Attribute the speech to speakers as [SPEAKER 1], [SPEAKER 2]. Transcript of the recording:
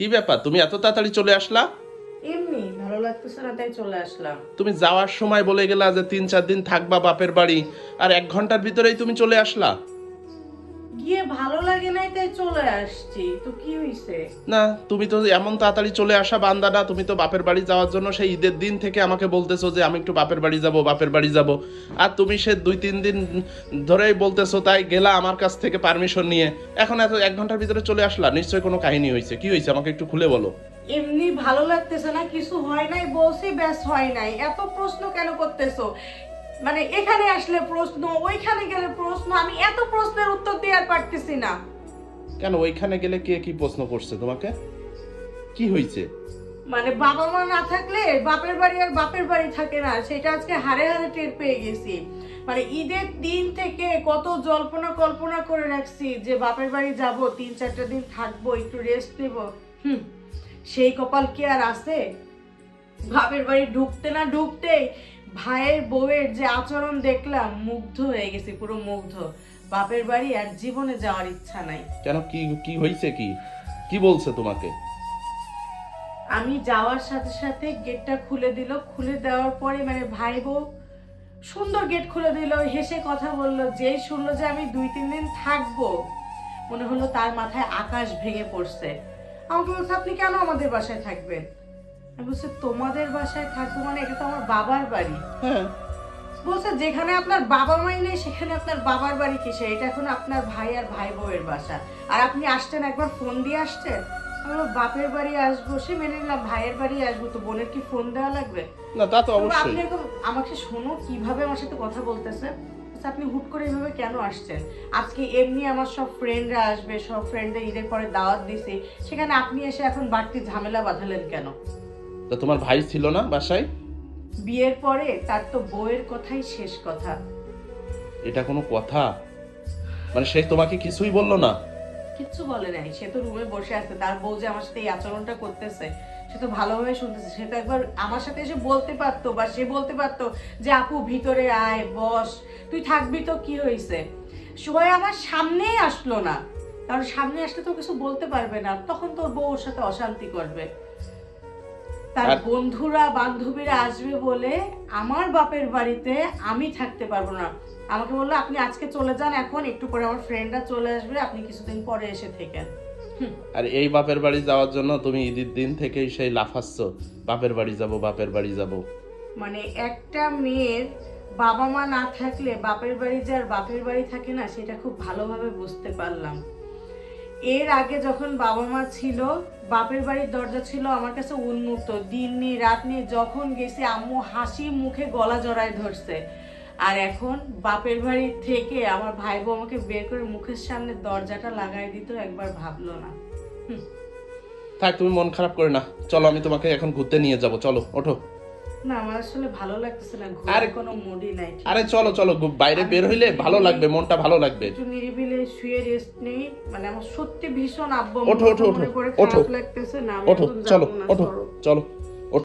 [SPEAKER 1] কি ব্যাপার? তুমি এত তাড়াতাড়ি চলে আসলা?
[SPEAKER 2] এমনি ভালো লাগতেছে না তাই চলে আসলাম।
[SPEAKER 1] তুমি যাওয়ার সময় বলে গেলা যে তিন চার দিন থাকবা বাপের বাড়ি আর এক ঘণ্টার ভিতরেই তুমি চলে আসলা?
[SPEAKER 2] গিয়ে ভালো লাগে নাই তাই চলে আসছি। তো কি হইছে?
[SPEAKER 1] না তুমি তো এমন তাড়াতাড়ি চলে আসা বান্দাটা তুমি তো বাপের বাড়ি যাওয়ার জন্য সেই ঈদের দিন থেকে আমাকে বলতেছো যে আমি একটু বাপের বাড়ি যাব বাপের বাড়ি যাব। আর তুমি সে দুই তিন দিন ধরেই বলতেছো তাই গেলা আমার কাছ থেকে পারমিশন নিয়ে। এখন এত এক ঘণ্টার ভিতরে চলে আসলা নিশ্চয়ই কোনো কাহিনী হয়েছে কি হয়েছে আমাকে একটু খুলে বলো।
[SPEAKER 2] এমনি ভালো লাগতেছে না কিছু হয় নাই বলছি ব্যাস হয় নাই। এত প্রশ্ন কেন করতেছো? মানে এখানে আসলে প্রশ্ন ওইখানে গেলে প্রশ্ন আমি এত প্রশ্নের উত্তর দিয়ে আর পারতেছি না।
[SPEAKER 1] কেন ওইখানে গেলে কে কি প্রশ্ন করছে তোমাকে? কি হয়েছে
[SPEAKER 2] মানে বাবা মা না থাকলে বাপের বাড়ি আর বাপের বাড়ি থাকে না সেটা আজকে হারে হারে টের পেয়ে গেছি। মানে ঈদের দিন থেকে কত জল্পনা কল্পনা করে রাখছি যে বাপের বাড়ি যাব তিন চারটা দিন থাকব একটু রেস্ট নেব। হুম সেই কপাল কি আর আছে? বাপের বাড়ি ঢুকতে না ঢুকতেই ভাইয়ের বউয়ের যে আচরণ দেখলাম মুগ্ধ হয়ে গেছি পুরো মুগ্ধ। বাপের বাড়ি আর জীবনে যাওয়ার ইচ্ছা নাই।
[SPEAKER 1] কেন কি কি হয়েছে কি? কি বলছে তোমাকে?
[SPEAKER 2] আমি যাওয়ার সাথে সাথে গেটটা খুলে দিল। খুলে দেওয়ার পরে মানে ভাই বউ সুন্দর গেট খুলে দিল হেসে কথা বলল যেই শুনলো যে আমি দুই তিন দিন থাকব। মনে হলো তার মাথায় আকাশ ভেঙে পড়ছে। আমাকে বলছে আপনি কেন আমাদের বাসায় থাকবেন? বলছি তোমাদের বাসায় থাকব মানে এটা তো আমার বাবার বাড়ি।
[SPEAKER 1] হ্যাঁ।
[SPEAKER 2] বলছে যেখানে আপনার বাবা মাই নেই সেখানে আপনার বাবার বাড়ি কিসে এটা এখন আপনার ভাই আর ভাই বউয়ের বাসা। আর আপনি আসছেন একবার ফোন দিয়ে আসছেন? আমি বাপের বাড়ি আসব। সে মেনে নিলাম ভাইয়ের বাড়ি আসব। তো বোনের কি ফোন দেওয়া লাগবে?
[SPEAKER 1] না তা তো অবশ্যই
[SPEAKER 2] আপনি এরকম আমাকে শোনো কীভাবে আমার সাথে কথা বলতেছে? আপনি হুট করে এভাবে কেন আসছেন? আজকে এমনি আমার সব ফ্রেন্ডরা আসবে সব ফ্রেন্ডদের ঈদের পরে দাওয়াত দিছি। সেখানে আপনি এসে এখন বাড়তি ঝামেলা বাঁধালেন কেন?
[SPEAKER 1] তা তোমার ভাই ছিল না বাসায়?
[SPEAKER 2] বিয়ের পরে তার তো বউয়ের কথাই শেষ কথা।
[SPEAKER 1] এটা কোনো কথা? মানে সে তোমাকে কিছুই বলল না?
[SPEAKER 2] কিচ্ছু বলে নাই। সে তো রুমে বসে আছে। তার বউ যে আমার সাথে এই আচরণটা করতেছে সে তো ভালোভাবে শুনতেছে। সে তো একবার আমার সাথে এসে বলতে পারতো বা সে বলতে পারতো যে আপু ভিতরে আয় বস। তুই থাকবি তো কি হয়েছে? সবাই আমার সামনেই আসলো না। কারণ সামনে আসলে তো কিছু বলতে পারবে না। তখন তোর বউ ওর সাথে অশান্তি করবে। তার বন্ধুরা বান্ধবীরা আসবে বলে আমার বাপের বাড়িতে আমি থাকতে পারব না। আমাকে বলল আপনি আজকে চলে যান এখন একটু পরে আমার ফ্রেন্ডরা চলে আসবে আপনি কিছুদিন পরে এসে থেকেন।
[SPEAKER 1] আর এই বাপের বাড়ি যাওয়ার জন্য তুমি ঈদের দিন থেকেই সেই লাফাচ্ছ বাপের বাড়ি যাব বাপের বাড়ি যাব।
[SPEAKER 2] মানে একটা মেয়ের বাবা মা না থাকলে বাপের বাড়ি যার বাপের বাড়ি থাকে না সেটা খুব ভালোভাবে বুঝতে পারলাম। এর আগে যখন বাবা মা ছিল, বাপের বাড়ির দরজা ছিল আমার কাছে উন্মুক্ত। দিন নিয়ে রাত নিয়ে যখন গেছি আম্মু হাসি মুখে গলা জড়ায় ধরছে। আর এখন বাপের বাড়ি থেকে আমার ভাই বউ আমাকে বের করে মুখের সামনে দরজাটা লাগাই দিত, একবার ভাবলো না।
[SPEAKER 1] থাক তুমি মন খারাপ করে না। চলো, আমি তোমাকে এখন ঘুরতে নিয়ে যাব। চলো, ওঠো।
[SPEAKER 2] না আমার আসলে ভালো লাগতেছে না
[SPEAKER 1] আরে-
[SPEAKER 2] কোনো মুডই নাই
[SPEAKER 1] আরে চলো চলো বাইরে বের হইলে ভালো লাগবে মনটা ভালো লাগবে।
[SPEAKER 2] একটু নিরিবিলে শুয়ে রেস্ট নেই মানে আমার সত্যি ভীষণ আব্বা
[SPEAKER 1] ওঠো ওঠো ওঠো ওঠো
[SPEAKER 2] লাগতেছে না
[SPEAKER 1] ওঠো চলো ওঠো চলো।